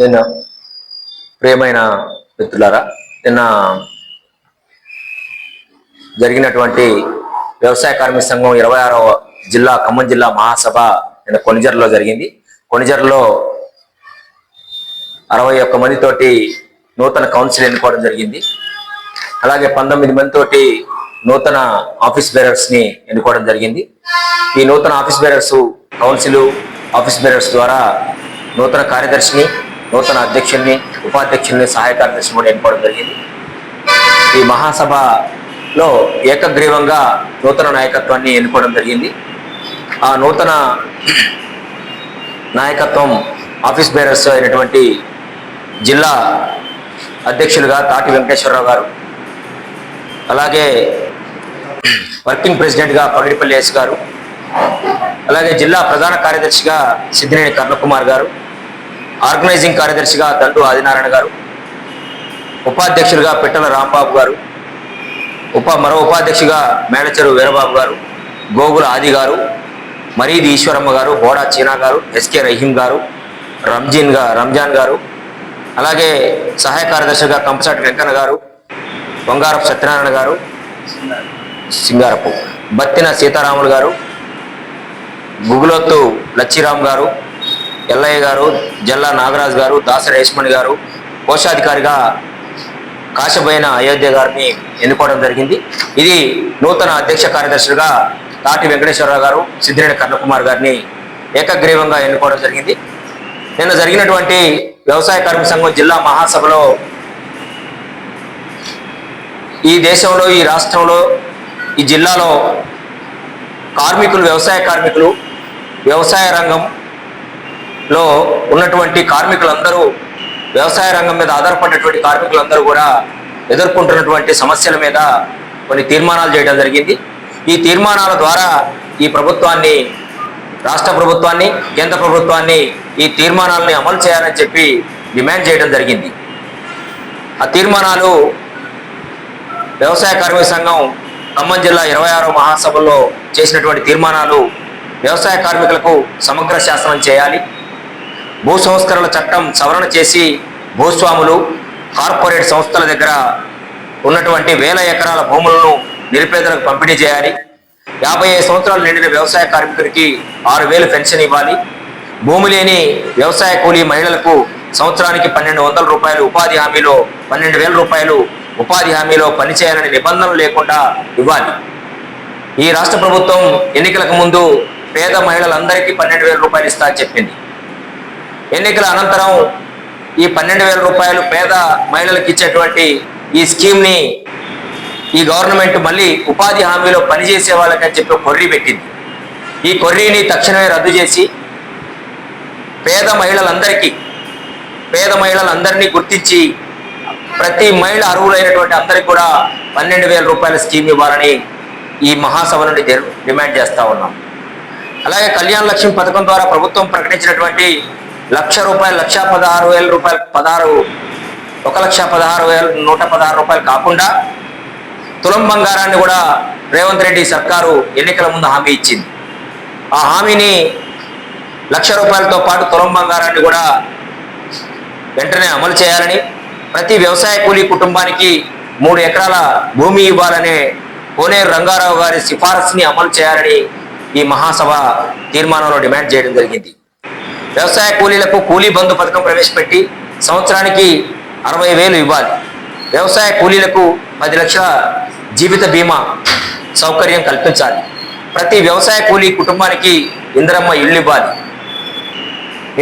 నిన్న ప్రియమైన మిత్రులారా నిన్న జరిగినటువంటి వ్యవసాయ కార్మిక సంఘం ఇరవై ఆరవ జిల్లా ఖమ్మం జిల్లా మహాసభ నిన్న కొనిజర్లో జరిగింది. కొనిజర్లో అరవై ఒక్క మందితోటి నూతన కౌన్సిల్ ఎన్నుకోవడం జరిగింది. అలాగే పంతొమ్మిది మందితోటి నూతన ఆఫీస్ బేరర్స్ని ఎన్నుకోవడం జరిగింది. ఈ నూతన office bearers council office bearers ద్వారా నూతన కార్యదర్శిని నూతన అధ్యక్షుల్ని ఉపాధ్యక్షుల్ని సహాయ కార్యదర్శిని కూడా ఎన్నుకోవడం జరిగింది. ఈ మహాసభలో ఏకగ్రీవంగా నూతన నాయకత్వాన్ని ఎన్నుకోవడం జరిగింది. ఆ నూతన నాయకత్వం ఆఫీస్ బేరర్స్ అయినటువంటి జిల్లా అధ్యక్షులుగా తాటి వెంకటేశ్వరరావు గారు అలాగే వర్కింగ్ ప్రెసిడెంట్గా పగిడిపల్లి ఎస్ గారు అలాగే జిల్లా ప్రధాన కార్యదర్శిగా సిద్ధినేని కర్ణకుమార్ గారు ఆర్గనైజింగ్ కార్యదర్శిగా దండు ఆదినారాయణ గారు ఉపాధ్యక్షులుగా పిట్టల రాంబాబు గారు ఉప మరో ఉపాధ్యక్షుగా మేడచెరు వీరబాబు గారు గోగుల ఆది గారు మరీది ఈశ్వరమ్మ గారు హోడా చీనా గారు ఎస్కే రహీం గారు రంజీన్గా రంజాన్ గారు అలాగే సహాయ కార్యదర్శిగా కంపసాటి వెంకన్న గారు బొంగారపు సత్యనారాయణ గారు సింగారపు బత్తిన సీతారాములు గారు గుగులొత్తు లచ్చిరామ్ గారు ఎల్లయ్య గారు జల్లా నాగరాజ్ గారు దాసరి రేష్మణి గారు కోశాధికారిగా కాశబోయిన అయోధ్య గారిని ఎన్నుకోవడం జరిగింది. ఇది నూతన అధ్యక్ష కార్యదర్శులుగా తాటి వెంకటేశ్వరరావు గారు సిద్ధిరేణి కర్ణకుమార్ గారిని ఏకగ్రీవంగా ఎన్నుకోవడం జరిగింది. నిన్న జరిగినటువంటి వ్యవసాయ కార్మిక సంఘం జిల్లా మహాసభలో ఈ దేశంలో ఈ రాష్ట్రంలో ఈ జిల్లాలో కార్మికులు వ్యవసాయ కార్మికులు వ్యవసాయ రంగం లో ఉన్నటువంటి కార్మికులందరూ వ్యవసాయ రంగం మీద ఆధారపడినటువంటి కార్మికులందరూ కూడా ఎదుర్కొంటున్నటువంటి సమస్యల మీద కొన్ని తీర్మానాలు చేయడం జరిగింది. ఈ తీర్మానాల ద్వారా ఈ ప్రభుత్వాన్ని రాష్ట్ర ప్రభుత్వాన్ని కేంద్ర ప్రభుత్వాన్ని ఈ తీర్మానాలని అమలు చేయాలని చెప్పి డిమాండ్ చేయడం జరిగింది. ఆ తీర్మానాలు వ్యవసాయ కార్మిక సంఘం ఖమ్మం జిల్లా ఇరవై ఆరో మహాసభలో చేసినటువంటి తీర్మానాలు వ్యవసాయ కార్మికులకు సమగ్ర శాసనం చేయాలి. భూ సంస్కరణ చట్టం సవరణ చేసి భూస్వాములు కార్పొరేట్ సంస్థల దగ్గర ఉన్నటువంటి వేల ఎకరాల భూములను నిరుపేదలకు పంపిణీ చేయాలి. యాభై ఐదు సంవత్సరాలు నిండిన వ్యవసాయ కార్మికుడికి ఆరు వేలు పెన్షన్ ఇవ్వాలి. భూమి లేని వ్యవసాయ కూలీ మహిళలకు సంవత్సరానికి పన్నెండు వందల రూపాయలు ఉపాధి హామీలో పన్నెండు వేల రూపాయలు ఉపాధి హామీలో పనిచేయాలని నిబంధనలు లేకుండా ఇవ్వాలి. ఈ రాష్ట్ర ప్రభుత్వం ఎన్నికలకు ముందు పేద మహిళలందరికీ పన్నెండు వేల రూపాయలు ఇస్తా అని చెప్పింది. ఎన్నికల అనంతరం ఈ పన్నెండు వేల రూపాయలు పేద మహిళలకు ఇచ్చేటువంటి ఈ స్కీమ్ని ఈ గవర్నమెంట్ మళ్ళీ ఉపాధి హామీలో పనిచేసే వాళ్ళకని చెప్పి కొర్రీ పెట్టింది. ఈ కొర్రీని తక్షణమే రద్దు చేసి పేద మహిళలందరికీ పేద మహిళలందరినీ గుర్తించి ప్రతి మహిళ అర్హులైనటువంటి అందరికి కూడా పన్నెండు వేల రూపాయల స్కీమ్ ఇవ్వాలని ఈ మహాసభ నుండి డిమాండ్ చేస్తా ఉన్నాం. అలాగే కళ్యాణ లక్ష్మి పథకం ద్వారా ప్రభుత్వం ప్రకటించినటువంటి లక్ష రూపాయలు లక్ష పదహారు వేల రూపాయలు పదహారు ఒక లక్ష పదహారు వేల నూట పదహారు రూపాయలు కాకుండా తులం బంగారాన్ని కూడా రేవంత్ రెడ్డి సర్కారు ఎన్నికల ముందు హామీ ఇచ్చింది. ఆ హామీని లక్ష రూపాయలతో పాటు తులం బంగారాన్ని కూడా వెంటనే అమలు చేయాలని ప్రతి వ్యవసాయ కూలీ కుటుంబానికి మూడు ఎకరాల భూమి ఇవ్వాలనే కోనేరు రంగారావు గారి సిఫారసుని అమలు చేయాలని ఈ మహాసభ తీర్మానంలో డిమాండ్ చేయడం జరిగింది. వ్యవసాయ కూలీలకు కూలీ బంధు పథకం ప్రవేశపెట్టి సంవత్సరానికి అరవై వేలు ఇవ్వాలి. వ్యవసాయ కూలీలకు పది లక్షల జీవిత బీమా సౌకర్యం కల్పించాలి. ప్రతి వ్యవసాయ కూలీ కుటుంబానికి ఇంద్రమ్మ ఇల్లు ఇవ్వాలి.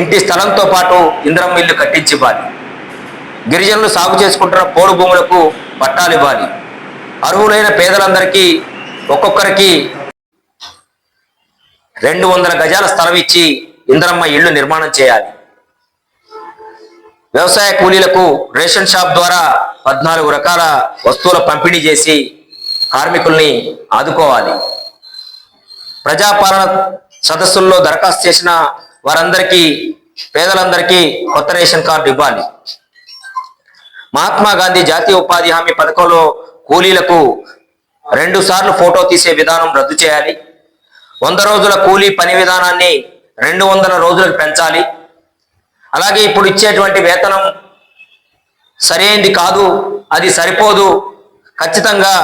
ఇంటి స్థలంతో పాటు ఇంద్రమ్మ ఇల్లు కట్టించి ఇవ్వాలి గిరిజనులు సాగు చేసుకుంటున్న పోడు భూములకు పట్టాలు ఇవ్వాలి. అర్హులైన పేదలందరికీ ఒక్కొక్కరికి రెండు వందల గజాల స్థలం ఇచ్చి ఇందరమ్మ ఇళ్ళు నిర్మాణం చేయాలి. వ్యవసాయ కూలీలకు రేషన్ షాప్ ద్వారా పద్నాలుగు రకాల వస్తువుల పంపిణీ చేసి కార్మికుల్ని ఆదుకోవాలి. ప్రజాపాలన సదస్సుల్లో దరఖాస్తు చేసిన వారందరికీ పేదలందరికీ కొత్త రేషన్ కార్డు ఇవ్వాలి. మహాత్మా గాంధీ జాతీయ ఉపాధి హామీ పథకంలో కూలీలకు రెండు సార్లు ఫోటో తీసే విధానం రద్దు చేయాలి. వంద రోజుల కూలీ పని విధానాన్ని రెండు వందల రోజులకు పెంచాలి. అలాగే ఇప్పుడు ఇచ్చేటువంటి వేతనం సరైనది కాదు అది సరిపోదు. ఖచ్చితంగా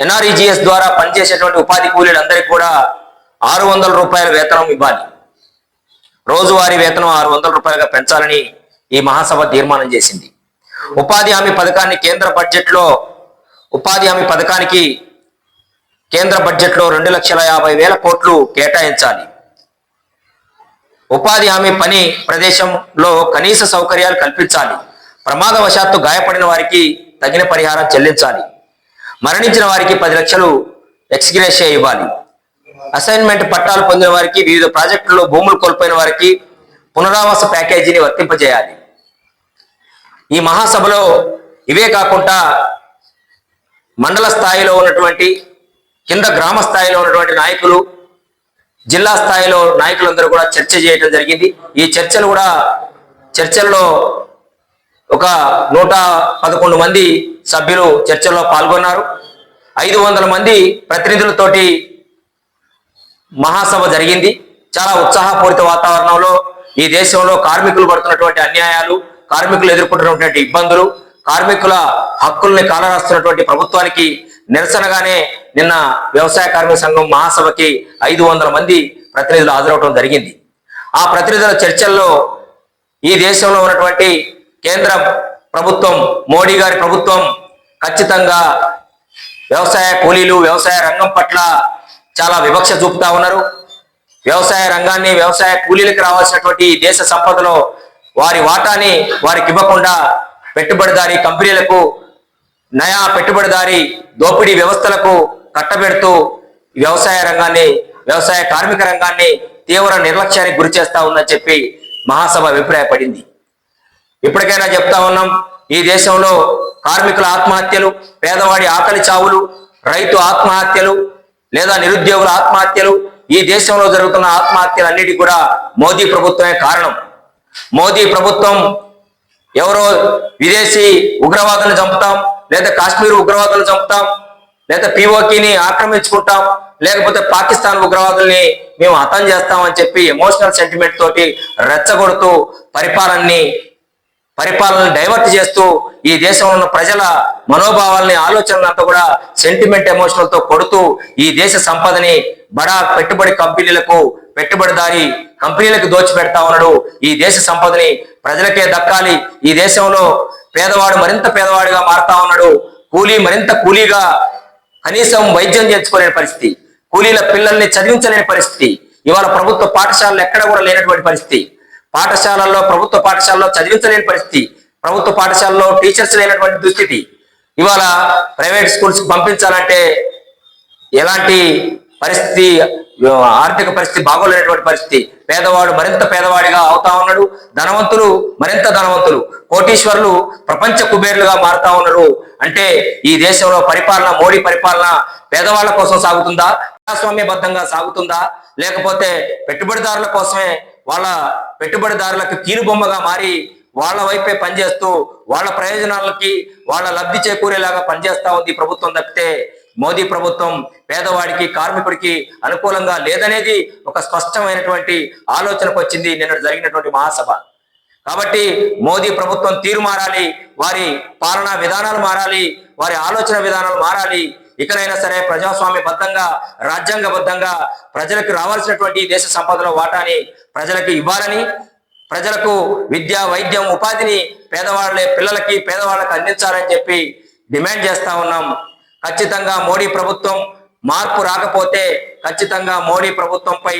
ఎన్ఆర్ఈజిఎస్ ద్వారా పనిచేసేటువంటి ఉపాధి కూలీలందరికీ కూడా ఆరు వందల రూపాయల వేతనం ఇవ్వాలి. రోజువారీ వేతనం ఆరు వందల రూపాయలుగా పెంచాలని ఈ మహాసభ తీర్మానం చేసింది. ఉపాధి హామీ పథకాన్ని కేంద్ర బడ్జెట్లో ఉపాధి హామీ పథకానికి కేంద్ర బడ్జెట్లో రెండు లక్షల యాభై వేల కోట్లు కేటాయించాలి. ఉపాధి హామీ పని ప్రదేశంలో కనీస సౌకర్యాలు కల్పించాలి. ప్రమాదవశాత్తు గాయపడిన వారికి తగిన పరిహారం చెల్లించాలి. మరణించిన వారికి పది లక్షలు ఎక్స్గ్రేషియా ఇవ్వాలి. అసైన్మెంట్ పట్టాలు పొందిన వారికి వివిధ ప్రాజెక్టుల్లో భూములు కోల్పోయిన వారికి పునరావాస ప్యాకేజీని వర్తింపజేయాలి. ఈ మహాసభలో ఇవే కాకుండా మండల స్థాయిలో ఉన్నటువంటి కింద గ్రామ స్థాయిలో ఉన్నటువంటి నాయకులు జిల్లా స్థాయిలో నాయకులందరూ కూడా చర్చ చేయడం జరిగింది. ఈ చర్చలు కూడా చర్చల్లో ఒక నూట పదకొండు మంది సభ్యులు చర్చల్లో పాల్గొన్నారు. ఐదు వందల మంది ప్రతినిధులతోటి మహాసభ జరిగింది. చాలా ఉత్సాహపూరిత వాతావరణంలో ఈ దేశంలో కార్మికులు పడుతున్నటువంటి అన్యాయాలు కార్మికులు ఎదుర్కొంటున్నటువంటి ఇబ్బందులు కార్మికుల హక్కుల్ని కాలరాస్తున్నటువంటి ప్రభుత్వానికి నిరసనగానే నిన్న వ్యవసాయ కార్మిక సంఘం మహాసభకి ఐదు వందల మంది ప్రతినిధులు హాజరవడం జరిగింది. ఆ ప్రతినిధుల చర్చల్లో ఈ దేశంలో ఉన్నటువంటి కేంద్ర ప్రభుత్వం మోడీ గారి ప్రభుత్వం ఖచ్చితంగా వ్యవసాయ కూలీలు వ్యవసాయ రంగం పట్ల చాలా వివక్ష చూపుతా ఉన్నారు. వ్యవసాయ రంగాన్ని వ్యవసాయ కూలీలకు రావాల్సినటువంటి దేశ సంపదలో వారి వాటాని వారికి ఇవ్వకుండా పెట్టుబడిదారీ కంపెనీలకు నయా పెట్టుబడిదారి దోపిడీ వ్యవస్థలకు కట్టబెడుతూ వ్యవసాయ రంగాన్ని వ్యవసాయ కార్మిక రంగాన్ని తీవ్ర నిర్లక్ష్యానికి గురి చేస్తా ఉందని చెప్పి మహాసభ అభిప్రాయపడింది. ఇప్పటికైనా చెప్తా ఉన్నాం ఈ దేశంలో కార్మికుల ఆత్మహత్యలు పేదవాడి ఆకలి చావులు రైతు ఆత్మహత్యలు లేదా నిరుద్యోగుల ఆత్మహత్యలు ఈ దేశంలో జరుగుతున్న ఆత్మహత్యలన్నిటి కూడా మోదీ ప్రభుత్వమే కారణం. మోదీ ప్రభుత్వం ఎవరో విదేశీ ఉగ్రవాదులను చంపుతాం లేదా కాశ్మీర్ ఉగ్రవాదులను చంపుతాం లేదా పిఓకిని ఆక్రమించుకుంటాం లేకపోతే పాకిస్తాన్ ఉగ్రవాదుల్ని మేము హతం చేస్తామని చెప్పి ఎమోషనల్ సెంటిమెంట్ తోటి రెచ్చగొడుతూ పరిపాలనని పరిపాలనను డైవర్ట్ చేస్తూ ఈ దేశంలో ఉన్న ప్రజల మనోభావాల్ని ఆలోచనలంతా కూడా సెంటిమెంట్ ఎమోషనల్తో కొడుతూ ఈ దేశ సంపదని బడా పెట్టుబడి కంపెనీలకు పెట్టుబడిదారి కంపెనీలకు దోచిపెడతా ఉన్నాడు ఈ దేశ సంపదని ప్రజలకే దక్కాలి. ఈ దేశంలో పేదవాడు మరింత పేదవాడిగా మారుతా ఉన్నాడు. కూలీ మరింత కూలీగా కనీసం వైద్యం చేర్చుకోలేని పరిస్థితి. కూలీల పిల్లల్ని చదివించలేని పరిస్థితి. ఇవాళ ప్రభుత్వ పాఠశాలలు ఎక్కడ కూడా లేనటువంటి పరిస్థితి. పాఠశాలల్లో ప్రభుత్వ పాఠశాలలో చదివించలేని పరిస్థితి. ప్రభుత్వ పాఠశాలలో టీచర్స్ లేనటువంటి దుస్థితి. ఇవాళ ప్రైవేట్ స్కూల్స్ పంపించాలంటే ఎలాంటి పరిస్థితి ఆర్థిక పరిస్థితి బాగోలేనటువంటి పరిస్థితి. పేదవాడు మరింత పేదవాడిగా అవుతా ఉన్నాడు. ధనవంతులు మరింత ధనవంతులు. కోటీశ్వరులు ప్రపంచ కుబేరులుగా మారుతా ఉన్నారు. అంటే ఈ దేశంలో పరిపాలన మోడీ పరిపాలన పేదవాళ్ళ కోసం సాగుతుందా? ప్రజాస్వామ్యబద్ధంగా సాగుతుందా? లేకపోతే పెట్టుబడిదారుల కోసమే వాళ్ళ పెట్టుబడిదారులకు కీలుబొమ్మగా మారి వాళ్ళ వైపే పనిచేస్తూ వాళ్ళ ప్రయోజనాలకి వాళ్ళ లబ్ధి చేకూరేలాగా పనిచేస్తా ఉంది ప్రభుత్వం తప్పితే మోదీ ప్రభుత్వం పేదవాడికి కార్మికుడికి అనుకూలంగా లేదనేది ఒక స్పష్టమైనటువంటి ఆలోచనకు వచ్చింది నిన్న జరిగినటువంటి మహాసభ. కాబట్టి మోదీ ప్రభుత్వం తీరు మారాలి వారి పాలనా విధానాలు మారాలి వారి ఆలోచన విధానాలు మారాలి. ఇకనైనా సరే ప్రజాస్వామ్యబద్ధంగా రాజ్యాంగబద్ధంగా ప్రజలకు రావాల్సినటువంటి దేశ సంపదలో వాటాని ప్రజలకు ఇవ్వాలని ప్రజలకు విద్య వైద్యం ఉపాధిని పేదవాళ్ళే పిల్లలకి పేదవాళ్ళకి అందించాలని చెప్పి డిమాండ్ చేస్తా ఉన్నాం. ఖచ్చితంగా మోడీ ప్రభుత్వం మార్పు రాకపోతే ఖచ్చితంగా మోడీ ప్రభుత్వంపై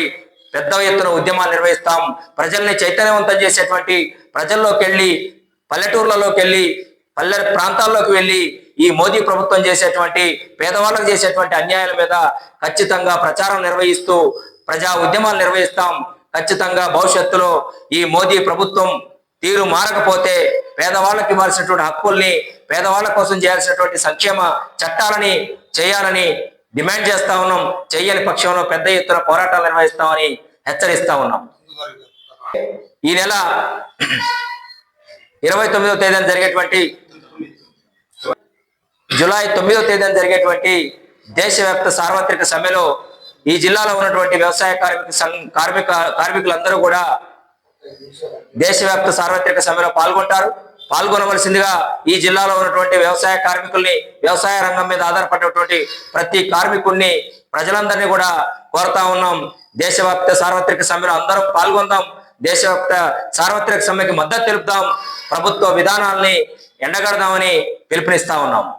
పెద్ద ఎత్తున ఉద్యమాలు నిర్వహిస్తాం. ప్రజల్ని చైతన్యవంతం చేసేటువంటి ప్రజల్లోకి వెళ్ళి పల్లెటూర్లలోకి వెళ్ళి పల్లె ప్రాంతాల్లోకి వెళ్ళి ఈ మోదీ ప్రభుత్వం చేసేటువంటి పేదవాళ్ళకు చేసేటువంటి అన్యాయాల మీద ఖచ్చితంగా ప్రచారం నిర్వహిస్తూ ప్రజా ఉద్యమాలు నిర్వహిస్తాం. ఖచ్చితంగా భవిష్యత్తులో ఈ మోదీ ప్రభుత్వం తీరు మారకపోతే పేదవాళ్ళకి ఇవ్వాల్సినటువంటి హక్కుల్ని పేదవాళ్ళ కోసం చేయాల్సినటువంటి సంక్షేమ చట్టాలని చేయాలని డిమాండ్ చేస్తా ఉన్నాం. చేయని పక్షంలో పెద్ద ఎత్తున పోరాటాలు నిర్వహిస్తామని హెచ్చరిస్తా ఉన్నాం. ఈ నెల ఇరవై తొమ్మిదవ తేదీన జరిగేటువంటి జూలై తొమ్మిదవ తేదీన జరిగేటువంటి దేశవ్యాప్త సార్వత్రిక సమ్మెలో ఈ జిల్లాలో ఉన్నటువంటి వ్యవసాయ కార్మిక సంఘ కార్మిక కార్మికులందరూ కూడా దేశవ్యాప్త సార్వత్రిక సమ్మెలో పాల్గొంటారు. పాల్గొనవలసిందిగా ఈ జిల్లాలో ఉన్నటువంటి వ్యవసాయ కార్మికుల్ని వ్యవసాయ రంగం మీద ఆధారపడినటువంటి ప్రతి కార్మికుడిని ప్రజలందరినీ కూడా కోరుతా ఉన్నాం. దేశవ్యాప్త సార్వత్రిక సమ్మెలో అందరం పాల్గొందాం. దేశవ్యాప్త సార్వత్రిక సమ్మెకి మద్దతు తెలుపుదాం. ప్రభుత్వ విధానాల్ని ఎండగడదామని పిలుపునిస్తా ఉన్నాం.